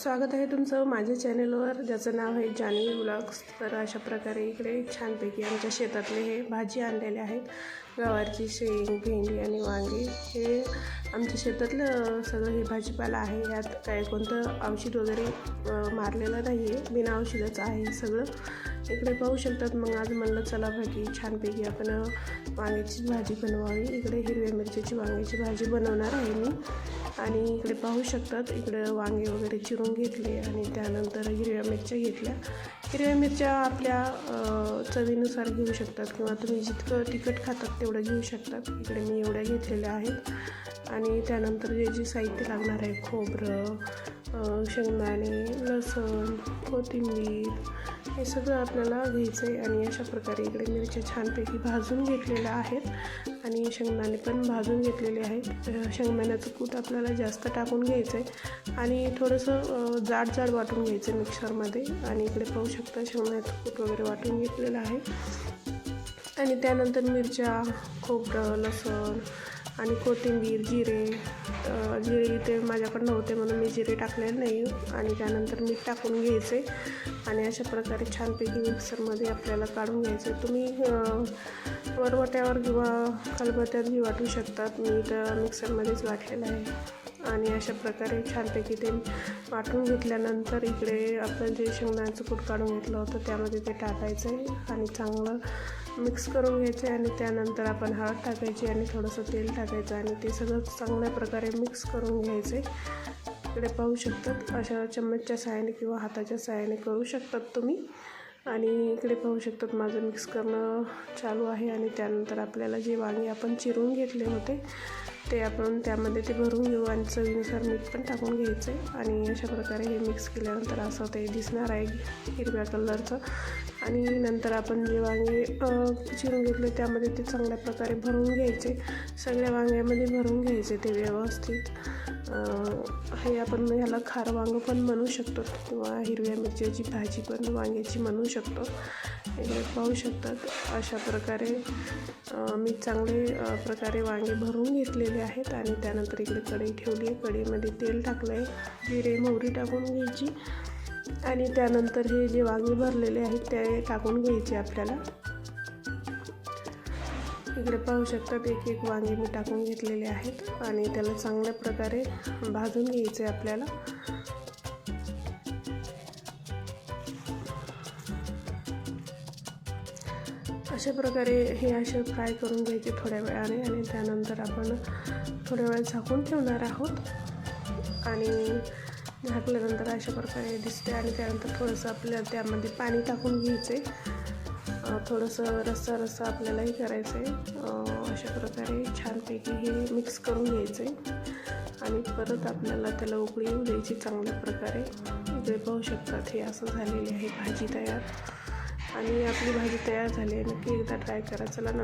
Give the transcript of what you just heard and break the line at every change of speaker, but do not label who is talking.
स्वागत आहे तुमचं माझ्या चॅनेलवर. ज्याचं नाव आहे जानवी ब्लॉग्स. तर अशा प्रकारे इकडे छानपैकी आमच्या शेतातले हे भाजी आणलेले आहेत. गवारची शेंग भेंडी आणि वांगी. हे आमच्या शेतातलं सगळं हे भाजीपाला आहे. यात काय कोणतं औषध वगैरे मारलेलं नाही आहे बिना औषधाचं आहे सगळं. इकडे पाहू शकतात. मग आज म्हणलं चला भाजी छानपैकी आपण वांग्याची भाजी बनवावी. इकडे हिरव्या मिरच्याची वांग्याची भाजी बनवणार आहे मी. आणि इकडे पाहू शकतात इकडे वांगे वगैरे चिरून घेतले आणि त्यानंतर हिरव्या मिरच्या घेतल्या. हिरव्या मिरच्या आपल्या चवीनुसार घेऊ शकतात किंवा तुम्ही जितकं तिखट खातात तेवढं घेऊ शकतात. इकडे मी एवढ्या घेतलेल्या आहेत. आणि त्यानंतर जे जे साहित्य लागणार आहे खोबरं शेंगदाणे लसूण कोथिंबीर हे सगळं आपल्याला घ्यायचं आहे आणि अशा प्रकारे इकडे मिरच्या छानपैकी भाजून घेतलेल्या आहेत आणि शेंगदाणे पण भाजून घेतलेले आहेत. शेंगदाण्याचं कूट आपल्याला जास्त टाकून घ्यायचं आहे आणि थोडंसं जाड जाड वाटून घ्यायचं आहे मिक्सरमध्ये आणि इकडे पाहू शकता शेंगदाण्याचं कूट वगैरे वाटून घेतलेलं आहे. आणि त्यानंतर मिरच्या खोबरं लसूण आणि कोथिंबीर जिरे जिरे इथे माझ्याकडं नव्हते म्हणून मी जिरे टाकलेले नाही. आणि त्यानंतर मीठ टाकून घ्यायचे. आणि अशा प्रकारे छानपैकी मिक्सरमध्ये आपल्याला काढून घ्यायचे. तुम्ही वरवट्यावर किंवा खलबत्त्यातही वाटू शकतात. मी तर मिक्सरमध्येच वाटलेलं आहे. आणि अशा प्रकारे छानपैकी ते वाटून घेतल्यानंतर इकडे आपण जे शेंगदाण्याचं कूट काढून घेतलं होतं त्यामध्ये ते टाकायचं आहे आणि चांगलं मिक्स करून घ्यायचं आहे आणि त्यानंतर आपण हळद टाकायची आणि थोडंसं तेल टाकायचं आणि ते सगळं चांगल्या प्रकारे मिक्स करून घ्यायचं आहे इकडे पाहू शकतात अशा चम्मचच्या सहाय्याने किंवा हाताच्या सहाय्याने करू शकतात तुम्ही. आणि इकडे पाहू शकतात माझं मिक्स करणं चालू आहे आणि त्यानंतर आपल्याला जे वांगे आपण चिरून घेतले होते ते आपण त्यामध्ये ते भरून घेऊ आणि चवीनुसार मीठ पण टाकून घ्यायचं आहे आणि अशा प्रकारे हे मिक्स केल्यानंतर असं ते दिसणार आहे हिरव्या कलरचं आणि नंतर आपण जे वांगे चिरून घेतले त्यामध्ये ते चांगल्या प्रकारे भरून घ्यायचे. सगळ्या वांग्यामध्ये भरून घ्यायचे ते व्यवस्थित. हे आपण ह्याला खार वांगं पण म्हणू शकतो किंवा हिरव्या मिरच्याची भाजी पण वांग्याची म्हणू शकतो. हे पाहू शकतात. अशा प्रकारे मी चांगले प्रकारे वांगे भरून घेतलेले आहेत आणि त्यानंतर इकडे कढई ठेवली आहे. कढईमध्ये तेल टाकलं आहे. जिरे मोहरी टाकून घ्यायची. आणि त्यानंतर हे जे वांगे भरलेले आहेत ते टाकून घ्यायचे आपल्याला. इकडे पाहू शकतात एक एक वांगे मी टाकून घेतलेले आहेत आणि त्याला चांगल्या प्रकारे भाजून घ्यायचे आपल्याला. अशा प्रकारे हे असे फ्राय करून घ्यायचे थोड्या वेळाने आणि त्यानंतर आपण थोड्या वेळ झाकून ठेवणार आहोत. आणि झाकल्यानंतर अशा प्रकारे दिसते आणि त्यानंतर थोडंसं आपल्याला त्यामध्ये पाणी टाकून घ्यायचे. आहे थोडंसं रस्सा रस्सा आपल्यालाही करायचं आहे अशा प्रकारे छानपैकी हे मिक्स करून घ्यायचं आहे आणि परत आपल्याला त्याला उकळी येऊ द्यायची चांगल्या प्रकारे. जे पाहू शकतात हे असं झालेली आहे भाजी तयार. आणि आपली भाजी तयार झाली आहे नक्की एकदा ट्राय करा. चला नंतर